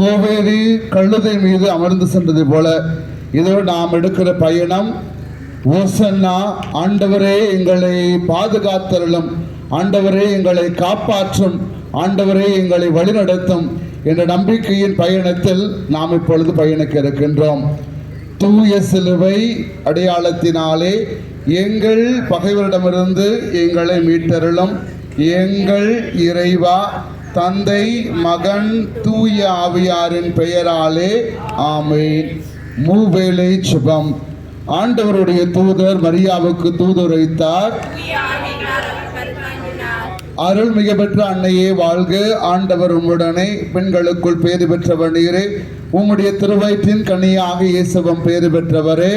கோவேரி கழுதை மீது அமர்ந்து சென்றது போல இதோ நாம் எடுக்கிற பயணம் ஓசன்னா ஆண்டவரே எங்களை பாதுகாத்தருளும் ஆண்டவரே எங்களை காப்பாற்றும் ஆண்டவரே எங்களை வழிநடத்தும் என்ற நம்பிக்கையின் பயணத்தில் நாம் இப்பொழுது பயணிக்க இருக்கின்றோம். தூய சிலுவை அடையாளத்தினாலே எங்கள் பகைவரிடமிருந்து எங்களை மீட்டருளும் எங்கள் இறைவா தந்தை மகன் தூய ஆவியாரின் பெயராலே ஆமேன். மூவேளை சுபம். ஆண்டவருடைய தூதர் மரியாவுக்கு தூதுரைத்தார். அருள் மிக பெற்ற அன்னையே வாழ்க. ஆண்டவர் உம்முடனே பெண்களுக்குள் பேறு பெற்றவர் நீரே. உம்முடைய திருவயிற்றின் கனியாக இயேசுவம் பேறு பெற்றவரே.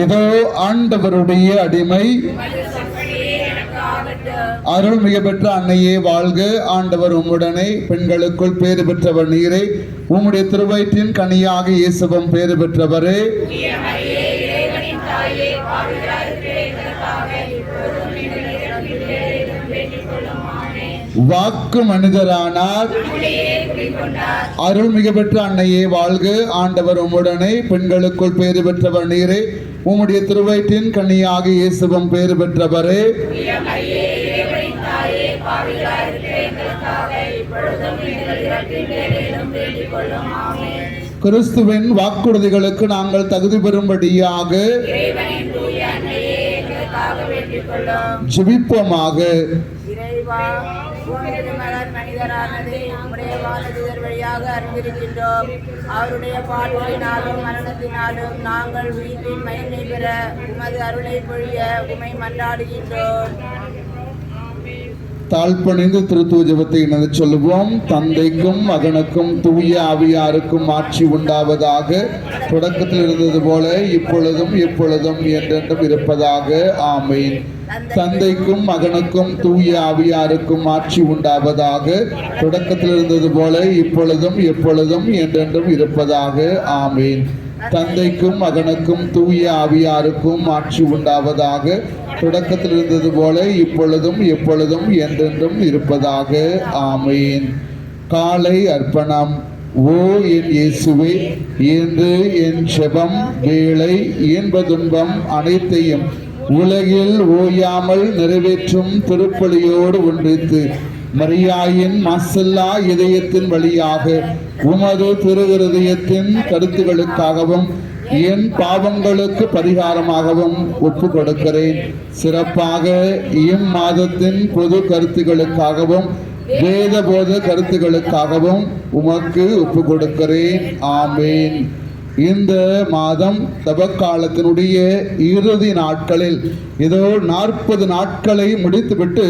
இதோ ஆண்டவருடைய அடிமை. அருள் மிக பெற்ற அன்னையே வாழ்க. ஆண்டவர் உம்முடனே பெண்களுக்குள் பேறு பெற்றவர் நீரே. உம்முடைய திருவயிற்றின் கனியாக இயேசுவம் பேறு பெற்றவரே. வாக்கு மனிதரானார். அருள் மிக பெற்ற அன்னையே வாழ்க. ஆண்டவர் உம்முடனே பெண்களுக்குள் பேறு பெற்றவர் நீரே. உம்முடைய திருவயிற்றின் கண்ணியாக இயேசுவம் பேறு பெற்றவரே. கிறிஸ்துவின் வாக்குறுதிகளுக்கு நாங்கள் தகுதி பெறும்படியாக ஜெபிப்போமாக. இறைவா வழியாக அறிந்திருக்கின்றோம். அவருடைய பாடலினாலும் மரணத்தினாலும் நாங்கள் உயிரின் மயனை பெற உமது அருளை பொழிய உமை மன்றாடுகின்றோம். தாழ்பணிந்து திருத்துவ ஜபத்தை இணைந்து சொல்லுவோம். தந்தைக்கும் மகனுக்கும் தூய ஆவியாருக்கும் ஆட்சி உண்டாவதாக தொடக்கத்தில் இருந்தது போல இப்பொழுதும் எப்பொழுதும் என்றென்றும் இருப்பதாக. ஆமேன். தந்தைக்கும் மகனுக்கும் தூய ஆவியாருக்கும் ஆட்சி உண்டாவதாக தொடக்கத்தில் இருந்தது போல இப்பொழுதும் எப்பொழுதும் என்றென்றும் இருப்பதாக. ஆமேன். தந்தைக்கும் மகனுக்கும் தூய ஆவியாருக்கும் ஆட்சி உண்டாவதாக தொடக்கத்தில் இருந்தது போல இப்பொழுதும் எப்பொழுதும் என்றென்றும் இருப்பதாக. ஆமேன். காலை அர்ப்பணம். ஓ என் இயேசுவே என்று என் செபம் வேலை இயன்ப துன்பம் அனைத்தையும் உலகில் ஓயாமல் நிறைவேற்றும் திருப்பலியோடு ஒன்றித்து மரியாயின் மாசல்லா இதயத்தின் வழியாக உமது திரு கருத்துகளுக்காகவும் என் பாவங்களுக்கு பரிகாரமாகவும் ஒப்பு கொடுக்கிறேன். சிறப்பாக இம்மாதத்தின் பொது கருத்துகளுக்காகவும் வேத போத கருத்துகளுக்காகவும் உமக்கு ஒப்பு கொடுக்கிறேன். ஆமேன். இந்த மாதம் தபக்காலத்தினுடைய இறுதி நாட்களில் ஏதோ நாற்பது நாட்களை முடித்துவிட்டு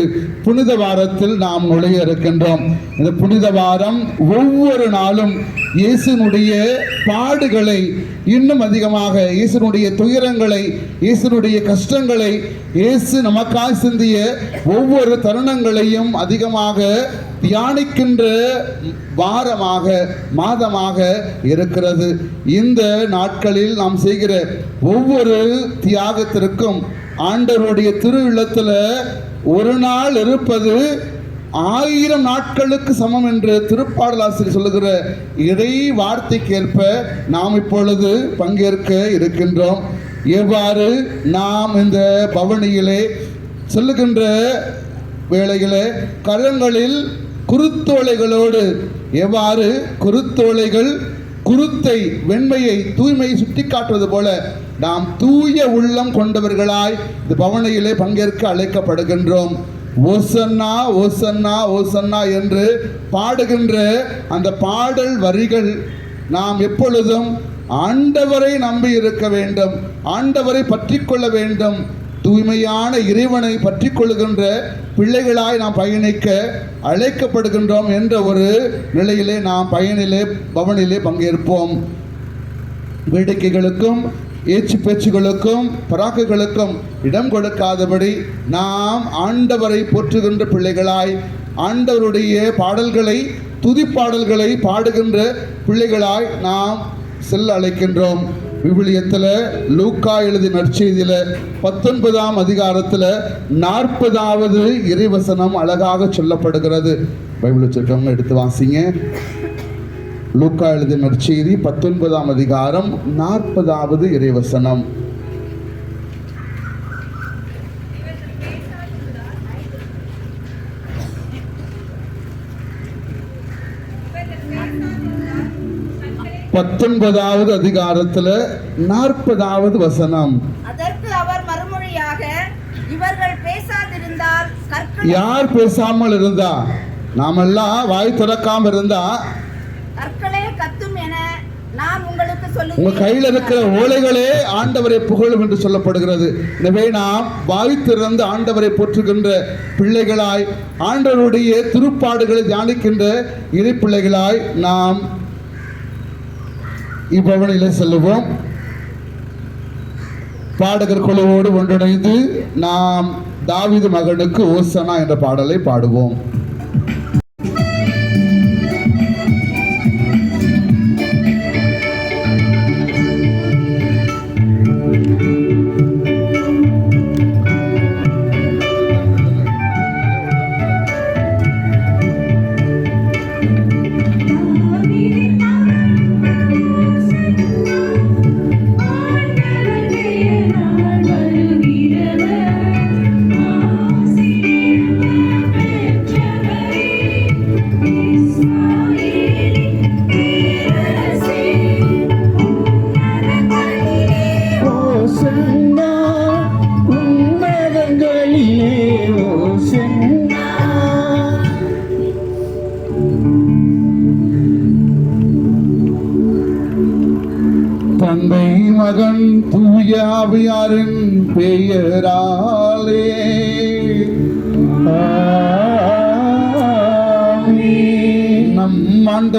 புனித வாரத்தில் நாம் நுழைய இருக்கின்றோம். இந்த புனித வாரம் ஒவ்வொரு நாளும் இயேசுனுடைய பாடுகளை இன்னும் அதிகமாக இயேசுனுடைய துயரங்களை இயேசுனுடைய கஷ்டங்களை இயேசு நமக்காய் சிந்திய ஒவ்வொரு தருணங்களையும் அதிகமாக தியானிக்கின்ற வாரமாக மாதமாக இருக்கிறது. இந்த நாட்களில் நாம் செய்கிற ஒவ்வொரு தியாகத்திற்கும் ஆண்டவருடைய திருவிழத்தில் ஒரு நாள் இருப்பது ஆயிரம் நாட்களுக்கு சமம் என்று திருப்பாடலாசிரியர் சொல்லுகிற இறை வார்த்தைக்கேற்ப நாம் இப்பொழுது பங்கேற்க இருக்கின்றோம். எவ்வாறு நாம் இந்த பவனியிலே சொல்லுகின்ற வேளையிலே கரங்களில் குருத்தோலைகளோடு எவ்வாறு குருத்தோலைகள் குருத்தை வெண்மையை தூய்மையை சுட்டி காட்டுவது போல நாம் தூய உள்ளம் கொண்டவர்களாய் இந்த பவனையிலே பங்கேற்க அழைக்கப்படுகின்றோம். ஓசன்னா ஓசன்னா ஓசன்னா என்று பாடுகின்ற அந்த பாடல் வரிகள் நாம் எப்பொழுதும் ஆண்டவரை நம்பி இருக்க வேண்டும் ஆண்டவரை பற்றி கொள்ள வேண்டும். தூய்மையான இறைவனை பற்றி கொள்ளுகின்ற பிள்ளைகளாய் நாம் பயணிக்க அழைக்கப்படுகின்றோம் என்ற ஒரு நிலையிலே நாம் பயனிலே பவனிலே பங்கேற்போம். வேடிக்கைகளுக்கும் ஏச்சு பேச்சுகளுக்கும் பராக்குகளுக்கும் இடம் கொடுக்காதபடி நாம் ஆண்டவரை போற்றுகின்ற பிள்ளைகளாய் ஆண்டவருடைய பாடல்களை துதிப்பாடல்களை பாடுகின்ற பிள்ளைகளாய் நாம் செல்ல அழைக்கின்றோம். விவிலியத்தில் லூக்கா எழுதி நற்செய்தியில் பத்தொன்பதாம் அதிகாரத்தில் நாற்பதாவது இறைவசனம் அழகாக சொல்லப்படுகிறது. பைபிள் வச்சிருக்கவங்க எடுத்து வாசிங்க. லூக்கா எழுதி நற்செய்தி பத்தொன்பதாம் அதிகாரம் நாற்பதாவது இறைவசனம். பத்தொன்பதாவது அதிகாரத்துல நாற்பதாவது வசனம். அதற்கு அவர் மறுமொழியாக இவர்கள் பேசாதிருந்தால் யார் பேசாமல் இருந்தா? நாமெல்லாம் வாய் திறக்காம இருந்தா? கற்களே கத்தும் என நான் உங்களுக்கு உங்க கையில இருக்கிற ஓலைகளே ஆண்டவரை புகழும் என்று சொல்லப்படுகிறது. எனவே நாம் வாய் திறந்து ஆண்டவரை போற்றுகின்ற பிள்ளைகளாய் ஆண்டவருடைய திருப்பாடுகளை தியானிக்கின்ற இறை பிள்ளைகளாய் நாம் இப்பவனிலே செல்லுவோம். பாடகர் குழுவோடு ஒன்றிணைந்து நாம் தாவிது மகனுக்கு ஓசனா என்ற பாடலை பாடுவோம்.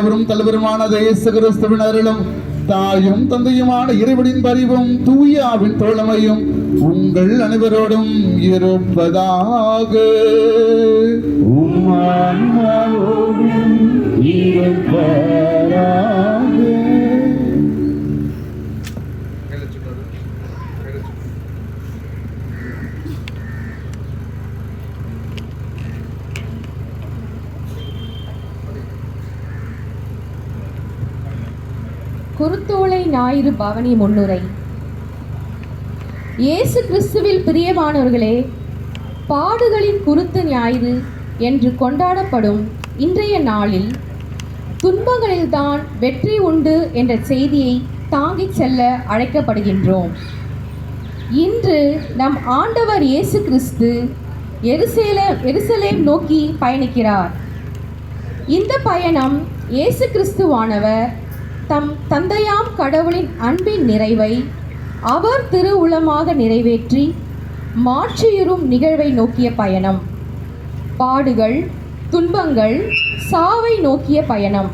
ஆண்டவரும் தலைவருமான இயேசு கிறிஸ்துவின் அருளும் தாயும் தந்தையுமான இறைவனின் பரிவும் தூயாவின் தோழமையும் உங்கள் அனைவரோடும் இருப்பதாக. உம்மாவோடும் இருப்பாராக குருத்தோலை ஞாயிறு பவனி முன்னுரை. இயேசு கிறிஸ்துவில் பிரியமானவர்களே பாடுகளின் குருத்து ஞாயிறு என்று கொண்டாடப்படும் இன்றைய நாளில் துன்பங்களில்தான் வெற்றி உண்டு என்ற செய்தியை தாங்கிச் செல்ல அழைக்கப்படுகின்றோம். இன்று நம் ஆண்டவர் இயேசு கிறிஸ்து எருசேல எருசலேம் நோக்கி பயணிக்கிறார். இந்த பயணம் இயேசு கிறிஸ்துவானவர் தம் தந்தையாம் கடவுளின் அன்பின் நிறைவை அவர் திருவுளமாக நிறைவேற்றி மாற்றியுறும் நிகழ்வை நோக்கிய பயணம். பாடுகள் துன்பங்கள் சாவை நோக்கிய பயணம்.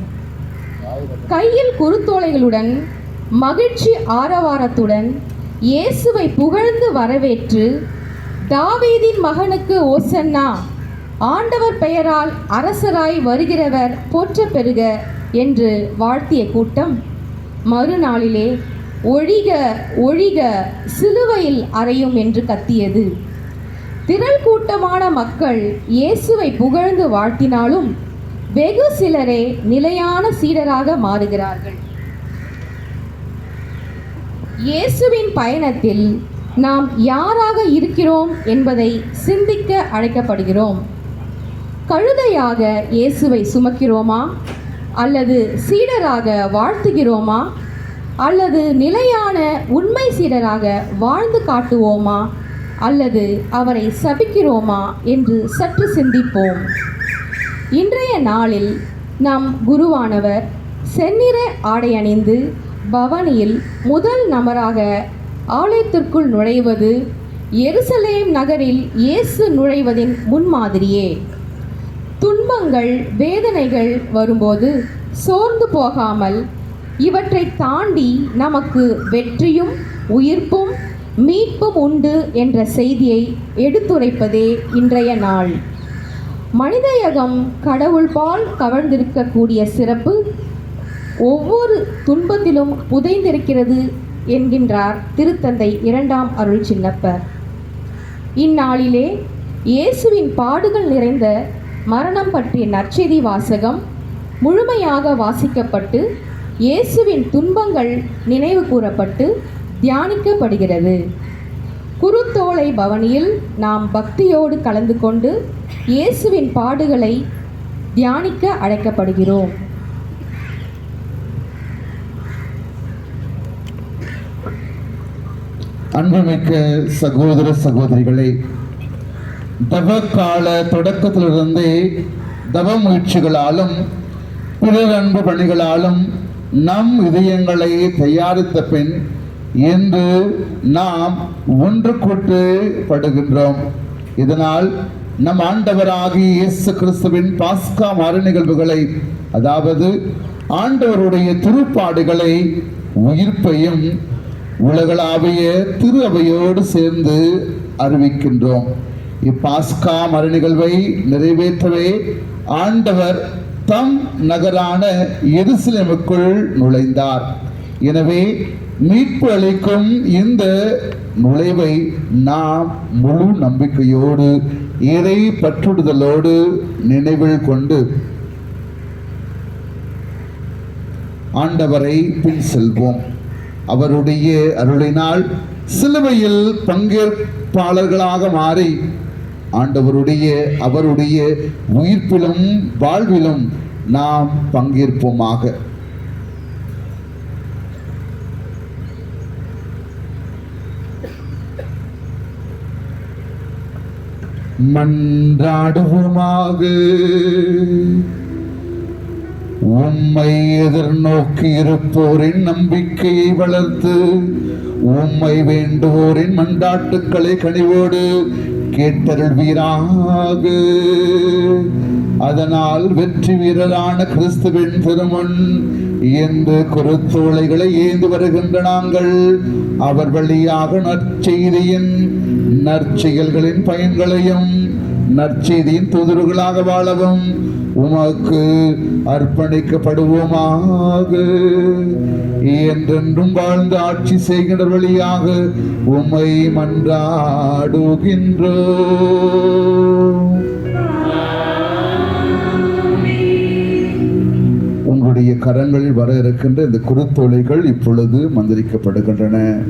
கையில் குறுத்தோலைகளுடன் மகிழ்ச்சி ஆரவாரத்துடன் இயேசுவை புகழ்ந்து வரவேற்று தாவீதின் மகனுக்கு ஓசன்னா ஆண்டவர் பெயரால் அரசராய் வருகிறவர் போற்ற பெறுக என்று வாழ்த்திய கூட்டம் மறுநாளிலே ஒழிக ஒழிக சிலுவையில் அறையும் என்று கத்தியது. திரள் கூட்டமான மக்கள் இயேசுவை புகழ்ந்து வாழ்த்தினாலும் வெகு சிலரே நிலையான சீடராக மாறுகிறார்கள். இயேசுவின் பயணத்தில் நாம் யாராக இருக்கிறோம் என்பதை சிந்திக்க அழைக்கப்படுகிறோம். கழுதையாக இயேசுவை சுமக்கிறோமா? அல்லது சீடராக வாழ்த்துகிறோமா? அல்லது நிலையான உண்மை சீடராக வாழ்ந்து காட்டுவோமா? அல்லது அவரை சபிக்கிறோமா என்று சற்று சிந்திப்போம். இன்றைய நாளில் நம் குருவானவர் செந்நிற ஆடை அணிந்து பவனியில் முதல் நபராக ஆலயத்திற்குள் நுழைவது எருசலேம் நகரில் இயேசு நுழைவதின் முன்மாதிரியே. துன்பங்கள் வேதனைகள் வரும்போது சோர்ந்து போகாமல் இவற்றை தாண்டி நமக்கு வெற்றியும் உயிர்ப்பும் மீட்பும் உண்டு என்ற செய்தியை எடுத்துரைப்பதே இன்றைய நாள். மனிதயகம் கடவுள்பால் கவர்ந்திருக்கக்கூடிய சிறப்பு ஒவ்வொரு துன்பத்திலும் புதைந்திருக்கிறது என்கின்றார் திருத்தந்தை இரண்டாம் அருள் சின்னப்பர் இந்நாளிலே இயேசுவின் பாடுகள் நிறைந்த மரணம் பற்றிய நற்செய்தி வாசகம் முழுமையாக வாசிக்கப்பட்டு இயேசுவின் துன்பங்கள் நினைவு கூறப்பட்டு தியானிக்கப்படுகிறது. குருத்தோலை பவனியில் நாம் பக்தியோடு கலந்து கொண்டு இயேசுவின் பாடுகளை தியானிக்க அழைக்கப்படுகிறோம். அன்புமிக்க சகோதர சகோதரிகளை தவ கால தொடக்கத்திலிருந்தே தவ முயற்சிகளாலும் பிறர் அன்பு பணிகளாலும் நம் இதயங்களை தயாரித்த பின் இன்று நாம் ஒன்று கூட்டு படுகின்றோம். இதனால் நம் ஆண்டவராகிய இயேசு கிறிஸ்துவின் பாஸ்கா மறு நிகழ்வுகளை அதாவது ஆண்டவருடைய திருப்பாடுகளை உயிர்ப்பையும் உலகளாவிய திரு அவையோடு சேர்ந்து அறிவிக்கின்றோம். இப்பாஸ்கா மறு நிகழ்வை நிறைவேற்றவே ஆண்டவர் தம் நகரான எருசலேமுக்குள் நுழைந்தார். எனவே மீட்பு அளிக்கும் இந்த நுழைவை நாம் முழு நம்பிக்கையோடு இறை பற்றுடுதலோடு நினைவில் கொண்டு ஆண்டவரை பின் செல்வோம். அவருடைய அருளினால் சிலுவையில் பங்கேற்பாளர்களாக மாறி ஆண்டவருடைய அவருடைய உயிர்ப்பிலும் வாழ்விலும் நாம் பங்கேற்போமாக. மன்றாடுவோமாக. உம்மை எதிர்நோக்கி இருப்போரின் நம்பிக்கையை வளர்த்து உம்மை வேண்டுவோரின் மண்டாட்டுக்களை கனிவோடு கேட்டருள்வீராக. அதனால் வெற்றி வீரரான கிறிஸ்துவின் திருமண் என்று குருத்தோலைகளை ஏந்து வருகின்ற நாங்கள். அவர் வழியாக நற்செய்தியின் நற்செயல்களின் பயன்களையும் நற்செய்தியின் தூதர்களாக வாழவும் உமக்கு அர்ப்பணிக்கப்படுவோமாக. என்றென்றும் வாழ்ந்து ஆட்சி செய்கின்ற வழியாக உம்மை மன்றாடுகின்றோ. உங்களுடைய கரங்களில் வர இருக்கின்ற இந்த குருத்தோலைகள் இப்பொழுது மந்திரிக்கப்படுகின்றன.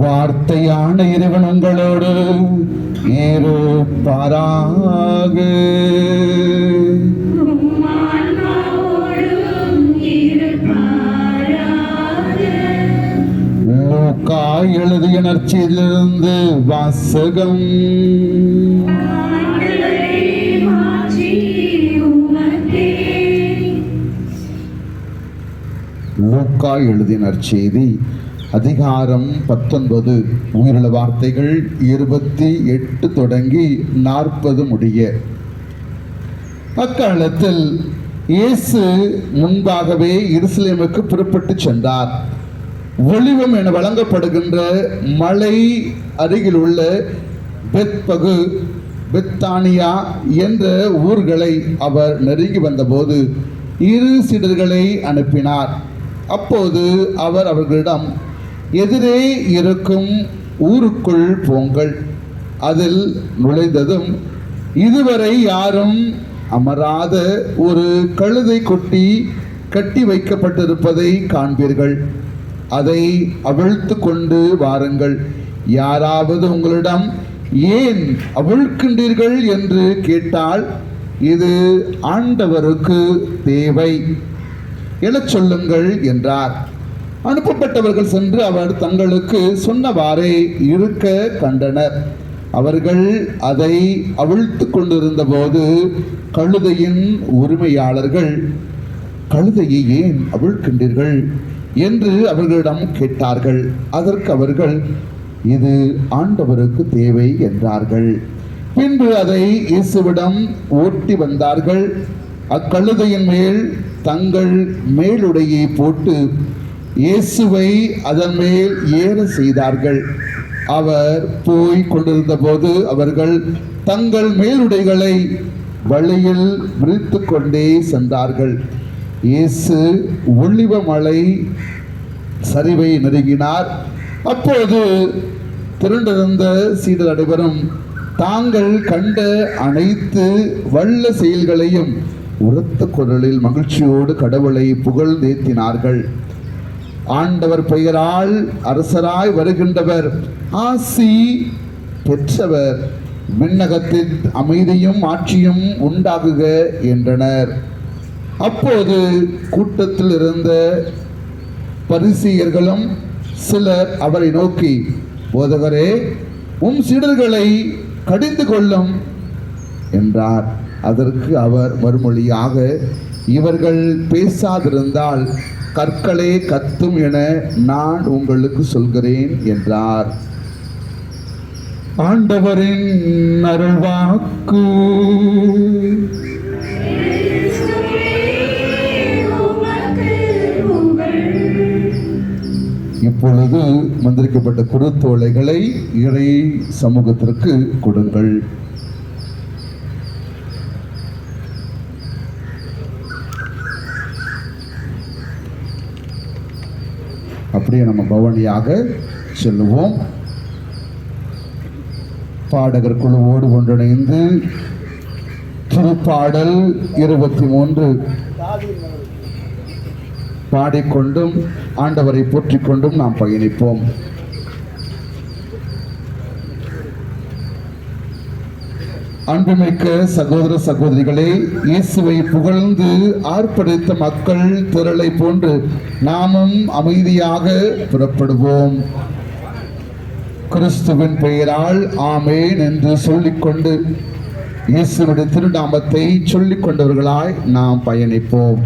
வார்த்தையான இறைவன் உங்களோடு ஏறு பாராக. எழுதிய நற்செய்தியிலிருந்து வாசகம். லூக்கா எழுதிய நற்செய்தி அதிகாரம் பத்தொன்பது. உயிருள்ள வார்த்தைகள் இருபத்தி எட்டு தொடங்கி நாற்பது முடிய. அக்காலத்தில் இயேசு முன்பாகவே எருசலேமுக்கு புறப்பட்டு சென்றார். ஒளிவம் என வழங்கப்படுகின்ற மலை அருகில் உள்ள பெத்பகு பெத்தானியா என்ற ஊர்களை அவர் நெருங்கி வந்தபோது இரு சிடர்களை அனுப்பினார். அப்போது அவர் அவர்களிடம் எதிரே இருக்கும் ஊருக்குள் போங்கள். அதில் நுழைந்ததும் இதுவரை யாரும் அமராத ஒரு கழுதை கொட்டி கட்டி வைக்கப்பட்டிருப்பதை காண்பீர்கள். அதை அவிழ்த்து கொண்டு வாருங்கள். யாராவது உங்களிடம் ஏன் அவிழ்க்கின்றீர்கள் என்று கேட்டால் இது ஆண்டவருக்கு தேவை எழச் சொல்லுங்கள் என்றார். அனுப்பப்பட்டவர்கள் சென்று அவர் தங்களுக்கு சொன்னவாறே இருக்க கண்டனர். அவர்கள் அதை அவிழ்த்து கொண்டிருந்த போது கழுதையின் உரிமையாளர்கள் கழுதையை ஏன் அவிழ்க்கின்றீர்கள்? என்று அவர்களிடம் கேட்டார்கள். அதற்கு அவர்கள் இது ஆண்டவருக்கு தேவை என்றார்கள். பின்பு அதை இயேசுவிடம் ஓட்டி வந்தார்கள். அக்கழுதையின் மேல் தங்கள் மேலுடையை போட்டு இயேசுவை அதன் மேல் ஏற செய்தார்கள். அவர் போய் கொண்டிருந்த போது அவர்கள் தங்கள் மேலுடைகளை வழியில் விரித்து கொண்டே சென்றார்கள். இயேசு ஒளிவ மலை சரிவை நெருங்கினார். அப்போது திரண்டிருந்த சீடர் அனைவரும் தாங்கள் கண்ட அனைத்து வல்ல செயல்களையும் உரத்த குரலில் மகிழ்ச்சியோடு கடவுளை புகழ்ந்தேத்தினார்கள் ஆண்டவர் பெயரால் அரசராய் வருகின்றவர். ஆசி பெற்றவர். விண்ணகத்தின் அமைதியும் ஆட்சியும் உண்டாகுக என்றனர். அப்போது கூட்டத்தில் இருந்த பரிசீயர்களும் சிலர் அவரை நோக்கி போதகரே உம் சீடர்களை கடிந்து கொள்ளும் என்றார். அதற்கு அவர் மறுமொழியாக இவர்கள் பேசாதிருந்தால் கற்களே கத்தும் என நான் உங்களுக்கு சொல்கிறேன் என்றார். ஆண்டவரின் அருள்வாக்கு. இப்பொழுது மந்திரிக்கப்பட்ட குருத்தோலைகளை இறை சமூகத்திற்கு கொடுங்கள். அப்படியே நம்ம பவனியாக செல்லுவோம். பாடகர் குழுவோடு ஒன்றிணைந்து திருப்பாடல் இருபத்தி மூன்று பாடிக்கொண்டும் ஆண்டவரை போற்றிக்கொண்டும் நாம் பயணிப்போம். அன்புமிக்க சகோதர சகோதரிகளே இயேசுவை புகழ்ந்து ஆர்ப்பரித்த மக்கள் திரளை போன்று நாமும் அமைதியாக புறப்படுவோம். கிறிஸ்துவின் பெயரால் ஆமேன் என்று சொல்லிக்கொண்டு இயேசுவின் திருநாமத்தை சொல்லிக் கொண்டவர்களாய் நாம் பயணிப்போம்.